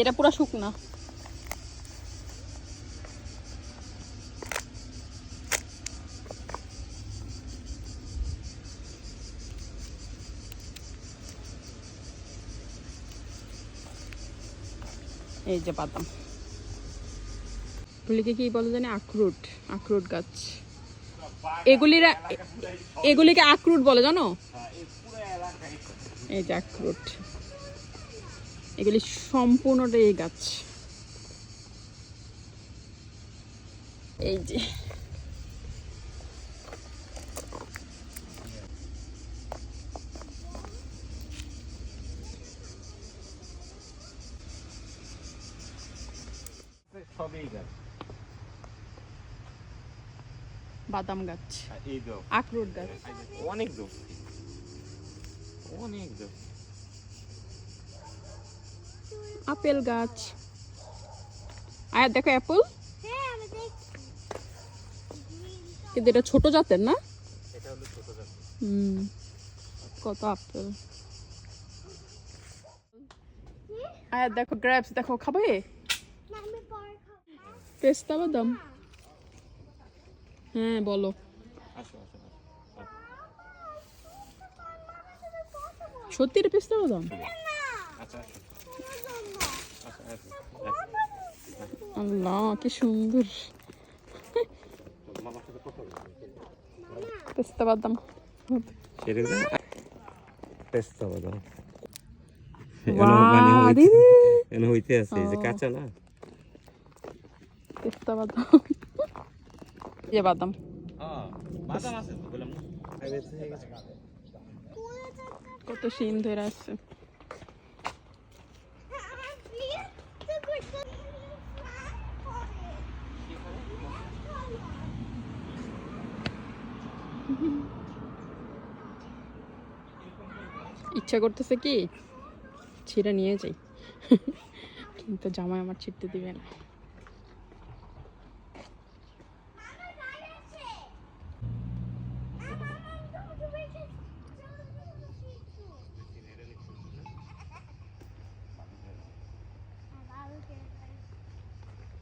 এটা পুরো শুকনা। এই যে বাদাম। এগুলিকে কি বলে জানি? আখরুট আখরুট গাছ। এগুলির এগুলিকে আখরুট বলে জানো? এই যে আখরুট। এগুলি সম্পূর্ণটা এই গাছ। এই যে। বাদাম গাছ। দো আখরুট গাছ। অনেক দো অনেক দো আপেল গাছ। আর দেখো অ্যাপল? হ্যাঁ কিন্তু এটা ছোট জাতের না? এটা হলো ছোট গাছ হুম কত আপেল। আর দেখো গ্র্যাপস দেখো খাবে? না আমি পরে খাব। পেস্তা বাদাম? হ্যাঁ বলো। সত্যি এটা পেস্তা বাদাম? আচ্ছা। আল্লাহ কি সুন্দর। পেস্তা বাদাম। পেস্তা বাদাম। এনে হইতে আছে যে কাঁচা না? পেস্তা বাদাম। যে কত শিম ধরে আছে। ইচ্ছা করতেছে কি? ছিঁড়ে নিয়ে যাই। কিন্তু জামাই আমার ছিটতে দিবে না।